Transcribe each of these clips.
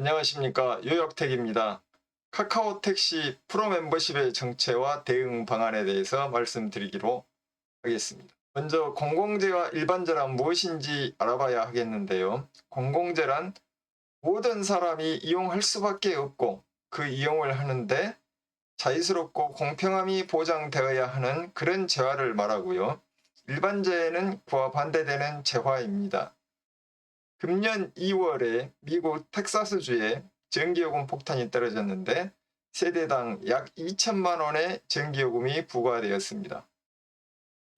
안녕하십니까 요역택입니다. 카카오 택시 프로 멤버십의 정체와 대응 방안에 대해서 말씀드리기로 하겠습니다. 먼저 공공재와 일반재란 무엇인지 알아봐야 하겠는데요. 공공재란 모든 사람이 이용할 수밖에 없고 그 이용을 하는데 자유스럽고 공평함이 보장되어야 하는 그런 재화를 말하고요. 일반재는 그와 반대되는 재화입니다. 금년 2월에 미국 텍사스주에 전기요금 폭탄이 떨어졌는데 세대당 약 2천만 원의 전기요금이 부과되었습니다.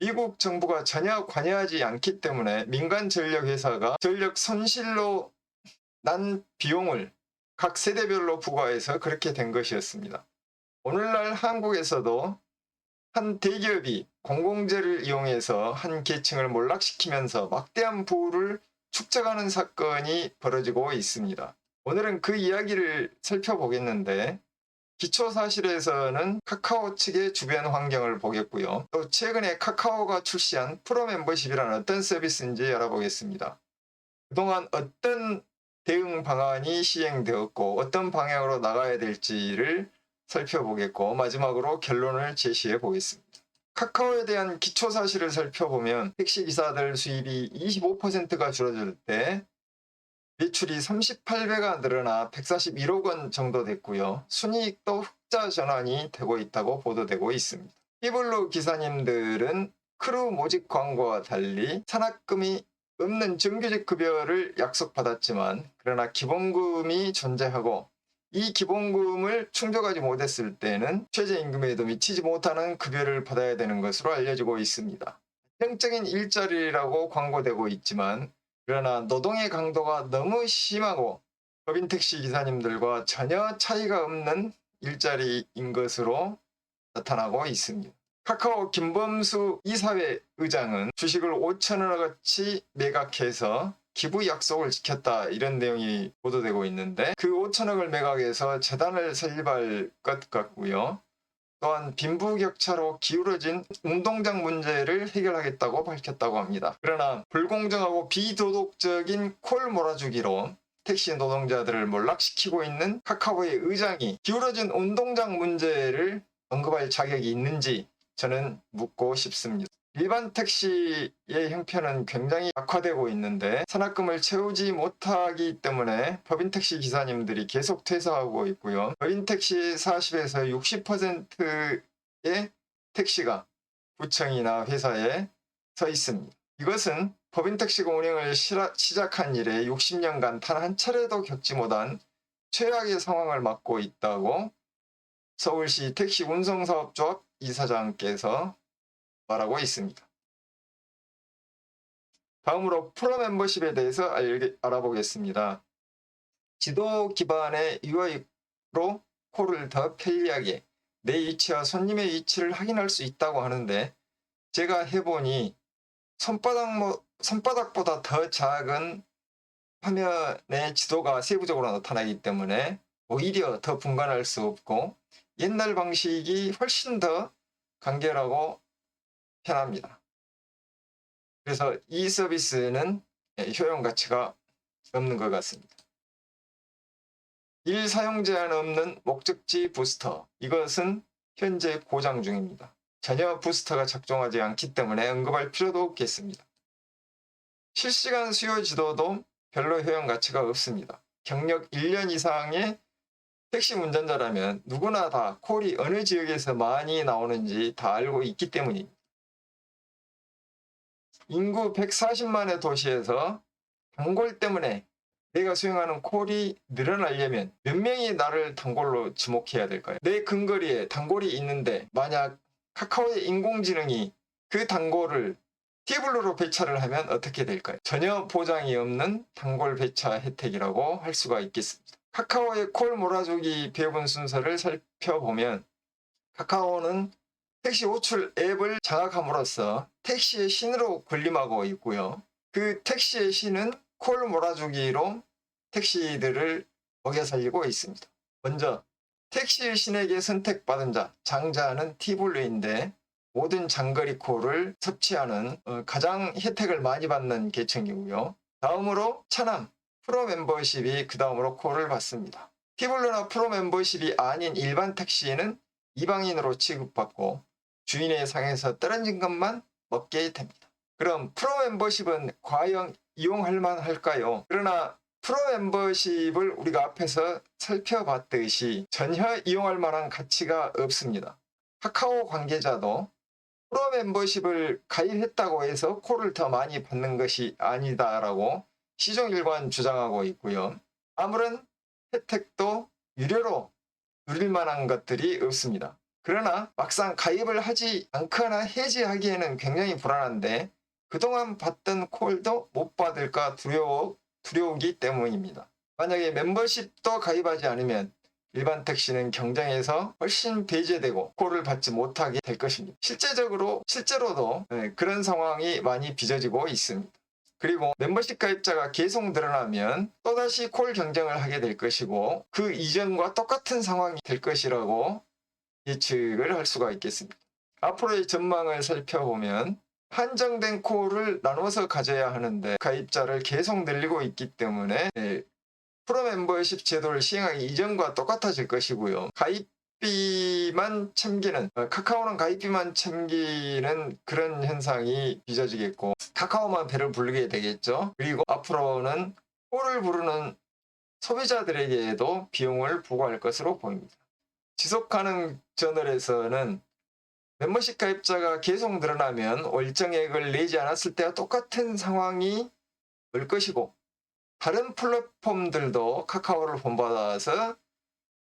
미국 정부가 전혀 관여하지 않기 때문에 민간 전력 회사가 전력 손실로 난 비용을 각 세대별로 부과해서 그렇게 된 것이었습니다. 오늘날 한국에서도 한 대기업이 공공재를 이용해서 한 계층을 몰락시키면서 막대한 부를 축적하는 사건이 벌어지고 있습니다. 오늘은 그 이야기를 살펴보겠는데 기초사실에서는 카카오 측의 주변 환경을 보겠고요. 또 최근에 카카오가 출시한 프로 멤버십이란 어떤 서비스인지 알아보겠습니다. 그동안 어떤 대응 방안이 시행되었고 어떤 방향으로 나가야 될지를 살펴보겠고 마지막으로 결론을 제시해 보겠습니다. 카카오에 대한 기초 사실을 살펴보면 택시 기사들 수입이 25%가 줄어들 때 매출이 38배가 늘어나 141억 원 정도 됐고요. 순이익도 흑자 전환이 되고 있다고 보도되고 있습니다. 히블루 기사님들은 크루 모집 광고와 달리 산학금이 없는 정규직 급여를 약속받았지만 그러나 기본금이 존재하고 이 기본금을 충족하지 못했을 때는 최저임금에도 미치지 못하는 급여를 받아야 되는 것으로 알려지고 있습니다. 형적인 일자리라고 광고되고 있지만 그러나 노동의 강도가 너무 심하고 법인 택시 기사님들과 전혀 차이가 없는 일자리인 것으로 나타나고 있습니다. 카카오 김범수 이사회 의장은 주식을 5천원어치 매각해서 기부 약속을 지켰다 이런 내용이 보도되고 있는데 그 5천억을 매각해서 재단을 설립할 것 같고요. 또한 빈부격차로 기울어진 운동장 문제를 해결하겠다고 밝혔다고 합니다. 그러나 불공정하고 비도덕적인 콜 몰아주기로 택시 노동자들을 몰락시키고 있는 카카오의 의장이 기울어진 운동장 문제를 언급할 자격이 있는지 저는 묻고 싶습니다. 일반 택시의 형편은 굉장히 악화되고 있는데 산학금을 채우지 못하기 때문에 법인 택시 기사님들이 계속 퇴사하고 있고요. 법인 택시 40에서 60%의 택시가 구청이나 회사에 서 있습니다. 이것은 법인 택시가 운영을 시작한 이래 60년간 단 한 차례도 겪지 못한 최악의 상황을 맞고 있다고 서울시 택시 운송사업조합 이사장께서 말하고 있습니다. 다음으로 프로 멤버십에 대해서 알, 알아보겠습니다. 지도 기반의 UI로 콜을 더 편리하게 내 위치와 손님의 위치를 확인할 수 있다고 하는데 제가 해보니 손바닥 뭐, 손바닥보다 더 작은 화면의 지도가 세부적으로 나타나기 때문에 오히려 더 분간할 수 없고 옛날 방식이 훨씬 더 간결하고 편합니다. 그래서 이 서비스는 예, 효용 가치가 없는 것 같습니다. 일 사용 제한 없는 목적지 부스터. 이것은 현재 고장 중입니다. 전혀 부스터가 작동하지 않기 때문에 언급할 필요도 없겠습니다. 실시간 수요 지도도 별로 효용 가치가 없습니다. 경력 1년 이상의 택시 운전자라면 누구나 다 콜이 어느 지역에서 많이 나오는지 다 알고 있기 때문입니다. 인구 140만의 도시에서 단골 때문에 내가 수행하는 콜이 늘어나려면 몇 명이 나를 단골로 지목해야 될까요? 내 근거리에 단골이 있는데 만약 카카오의 인공지능이 그 단골을 테이블로 배차를 하면 어떻게 될까요? 전혀 보장이 없는 단골 배차 혜택이라고 할 수가 있겠습니다. 카카오의 콜 몰아주기 배분 순서를 살펴보면 카카오는 택시 호출 앱을 장악함으로써 택시의 신으로 군림하고 있고요. 그 택시의 신은 콜 몰아주기로 택시들을 먹여 살리고 있습니다. 먼저 택시의 신에게 선택받은 자, 장자는 티블루인데 모든 장거리 콜을 섭취하는 어, 가장 혜택을 많이 받는 계층이고요. 다음으로 차남, 프로 멤버십이 그 다음으로 콜을 받습니다. 티블루나 프로 멤버십이 아닌 일반 택시는 이방인으로 취급받고 주인의 상에서 떨어진 것만 먹게 됩니다. 그럼 프로 멤버십은 과연 이용할 만할까요? 그러나 프로 멤버십을 우리가 앞에서 살펴봤듯이 전혀 이용할 만한 가치가 없습니다. 카카오 관계자도 프로 멤버십을 가입했다고 해서 콜을 더 많이 받는 것이 아니다라고 시종일관 주장하고 있고요. 아무런 혜택도 유료로 누릴 만한 것들이 없습니다. 그러나 막상 가입을 하지 않거나 해지하기에는 굉장히 불안한데 그동안 받던 콜도 못 받을까 두려워, 두려우기 때문입니다. 만약에 멤버십도 가입하지 않으면 일반 택시는 경쟁에서 훨씬 배제되고 콜을 받지 못하게 될 것입니다. 실제적으로, 실제로도 네, 그런 상황이 많이 빚어지고 있습니다. 그리고 멤버십 가입자가 계속 늘어나면 또다시 콜 경쟁을 하게 될 것이고 그 이전과 똑같은 상황이 될 것이라고 예측을 할 수가 있겠습니다. 앞으로의 전망을 살펴보면 한정된 콜을 나눠서 가져야 하는데 가입자를 계속 늘리고 있기 때문에 네, 프로 멤버십 제도를 시행하기 이전과 똑같아질 것이고요. 가입비만 챙기는 어, 카카오는 가입비만 챙기는 그런 현상이 빚어지겠고 카카오만 배를 부르게 되겠죠. 그리고 앞으로는 콜을 부르는 소비자들에게도 비용을 부과할 것으로 보입니다. 지속 가능 저널에서는 멤버십 가입자가 계속 늘어나면 월정액을 내지 않았을 때와 똑같은 상황이 올 것이고 다른 플랫폼들도 카카오를 본받아서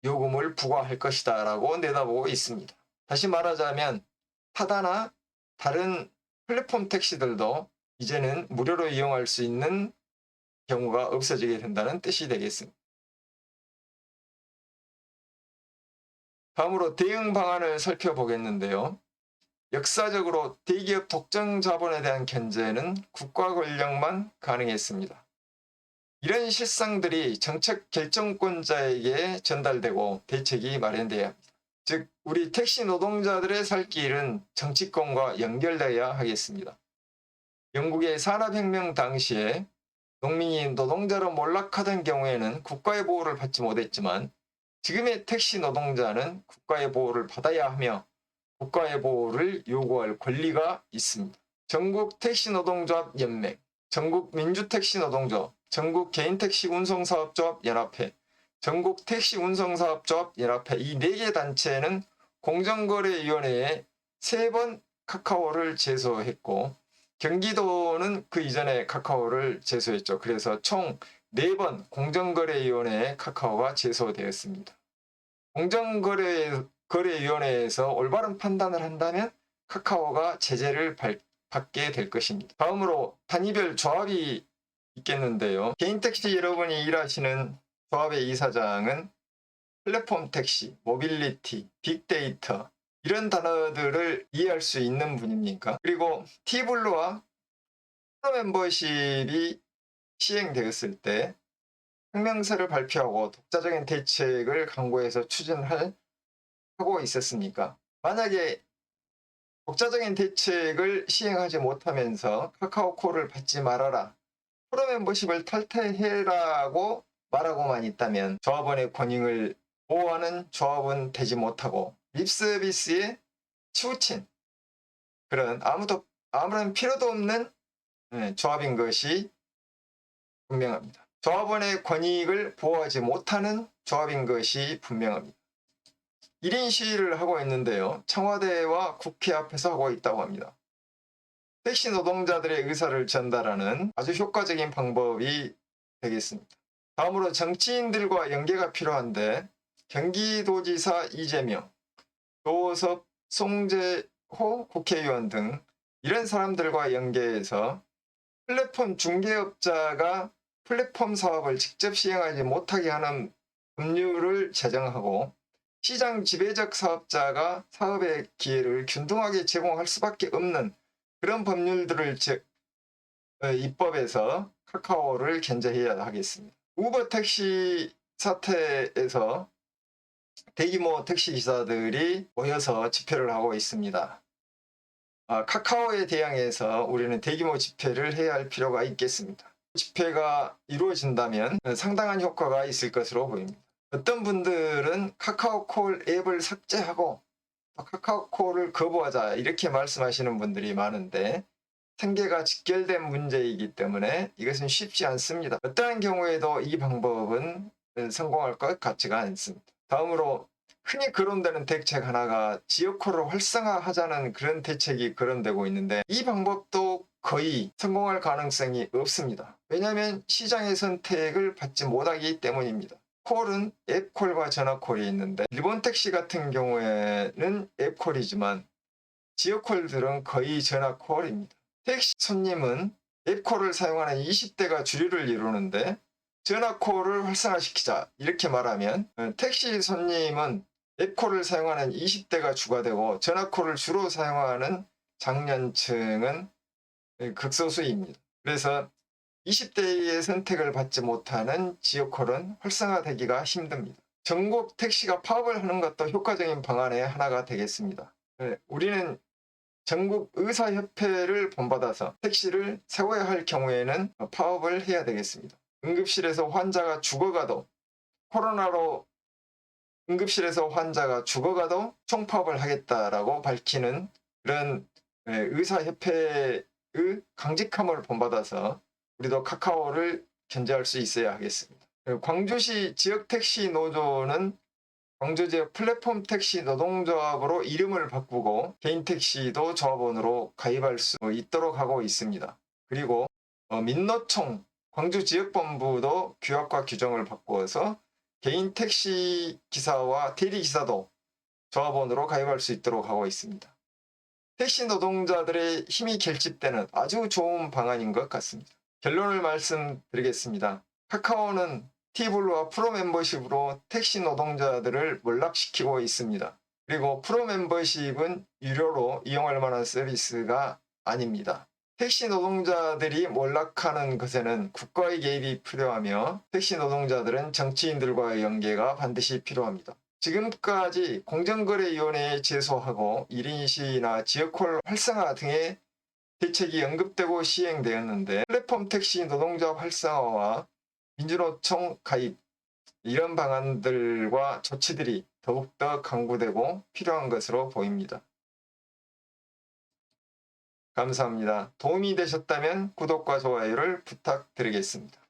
요금을 부과할 것이다 라고 내다보고 있습니다. 다시 말하자면 타다나 다른 플랫폼 택시들도 이제는 무료로 이용할 수 있는 경우가 없어지게 된다는 뜻이 되겠습니다. 다음으로 대응 방안을 살펴보겠는데요. 역사적으로 대기업 독점 자본에 대한 견제는 국가 권력만 가능했습니다. 이런 실상들이 정책 결정권자에게 전달되고 대책이 마련돼야 합니다. 즉, 우리 택시 노동자들의 살 길은 정치권과 연결되어야 하겠습니다. 영국의 산업혁명 당시에 농민이 노동자로 몰락하던 경우에는 국가의 보호를 받지 못했지만 지금의 택시 노동자는 국가의 보호를 받아야 하며 국가의 보호를 요구할 권리가 있습니다. 전국 택시 노동조합 연맹, 전국 민주택시 노동조합, 전국 개인택시 운송사업조합 연합회, 전국 택시 운송사업조합 연합회 이 네 개 단체는 공정거래위원회에 세 번 카카오를 제소했고 경기도는 그 이전에 카카오를 제소했죠. 그래서 총 4번 공정거래위원회에 카카오가 제소되었습니다. 공정거래위원회에서 올바른 판단을 한다면 카카오가 제재를 받게 될 것입니다. 다음으로 단위별 조합이 있겠는데요. 개인 택시 여러분이 일하시는 조합의 이사장은 플랫폼 택시, 모빌리티, 빅데이터 이런 단어들을 이해할 수 있는 분입니까? 그리고 티블루와 멤버십이 시행되었을 때 성명서를 발표하고 독자적인 대책을 강구해서 추진할 하고 있었습니까? 만약에 독자적인 대책을 시행하지 못하면서 카카오콜을 받지 말아라. 프로 멤버십을 탈퇴해라고 말하고만 있다면 조합원의 권익을 보호하는 조합은 되지 못하고 립서비스에 치우친 그런 아무도 아무런 필요도 없는 네, 조합인 것이 분명합니다. 조합원의 권익을 보호하지 못하는 조합인 것이 분명합니다. 1인 시위를 하고 있는데요. 청와대와 국회 앞에서 하고 있다고 합니다. 택시 노동자들의 의사를 전달하는 아주 효과적인 방법이 되겠습니다. 다음으로 정치인들과 연계가 필요한데 경기도지사 이재명, 조섭, 송재호 국회의원 등 이런 사람들과 연계해서 플랫폼 중개업자가 플랫폼 사업을 직접 시행하지 못하게 하는 법률을 제정하고 시장 지배적 사업자가 사업의 기회를 균등하게 제공할 수밖에 없는 그런 법률들을 제, 어, 입법에서 카카오를 견제해야 하겠습니다. 우버 택시 사태에서 대규모 택시 기사들이 모여서 집회를 하고 있습니다. 아, 카카오에 대항해서 우리는 대규모 집회를 해야 할 필요가 있겠습니다. 집회가 이루어진다면 상당한 효과가 있을 것으로 보입니다. 어떤 분들은 카카오콜 앱을 삭제하고 또 카카오콜을 거부하자 이렇게 말씀하시는 분들이 많은데 생계가 직결된 문제이기 때문에 이것은 쉽지 않습니다. 어떠한 경우에도 이 방법은 성공할 것 같지가 않습니다. 다음으로 흔히 거론되는 대책 하나가 지역코를 활성화하자는 그런 대책이 거론되고 있는데 이 방법도 거의 성공할 가능성이 없습니다. 왜냐하면 시장의 선택을 받지 못하기 때문입니다. 콜은 앱콜과 전화콜이 있는데 일본 택시 같은 경우에는 앱콜이지만 지역콜들은 거의 전화콜입니다. 택시 손님은 앱콜을 사용하는 20대가 주류를 이루는데 전화콜을 활성화시키자 이렇게 말하면 어, 택시 손님은 앱콜을 사용하는 20대가 주가 되고 전화콜을 주로 사용하는 장년층은 극소수입니다. 그래서 20대의 선택을 받지 못하는 지역콜은 활성화되기가 힘듭니다. 전국 택시가 파업을 하는 것도 효과적인 방안의 하나가 되겠습니다. 네, 우리는 전국 의사협회를 본받아서 택시를 세워야 할 경우에는 파업을 해야 되겠습니다. 응급실에서 환자가 죽어가도 코로나로 응급실에서 환자가 죽어가도 총파업을 하겠다라고 밝히는 그런 네, 의사협회의 강직함을 본받아서 우리도 카카오를 견제할 수 있어야 하겠습니다. 광주시 지역 택시 노조는 광주 지역 플랫폼 택시 노동조합으로 이름을 바꾸고 개인 택시도 조합원으로 가입할 수 있도록 하고 있습니다. 그리고 어, 민노총 광주 지역본부도 규약과 규정을 바꾸어서 개인 택시 기사와 대리 기사도 조합원으로 가입할 수 있도록 하고 있습니다. 택시 노동자들의 힘이 결집되는 아주 좋은 방안인 것 같습니다. 결론을 말씀드리겠습니다. 카카오는 티블루와 프로 멤버십으로 택시 노동자들을 몰락시키고 있습니다. 그리고 프로 멤버십은 유료로 이용할 만한 서비스가 아닙니다. 택시 노동자들이 몰락하는 것에는 국가의 개입이 필요하며 택시 노동자들은 정치인들과의 연계가 반드시 필요합니다. 지금까지 공정거래위원회에 제소하고 1인 시나 지역콜 활성화 등의 대책이 언급되고 시행되었는데 플랫폼 택시 노동자 활성화와 민주노총 가입 이런 방안들과 조치들이 더욱더 강구되고 필요한 것으로 보입니다. 감사합니다. 도움이 되셨다면 구독과 좋아요를 부탁드리겠습니다.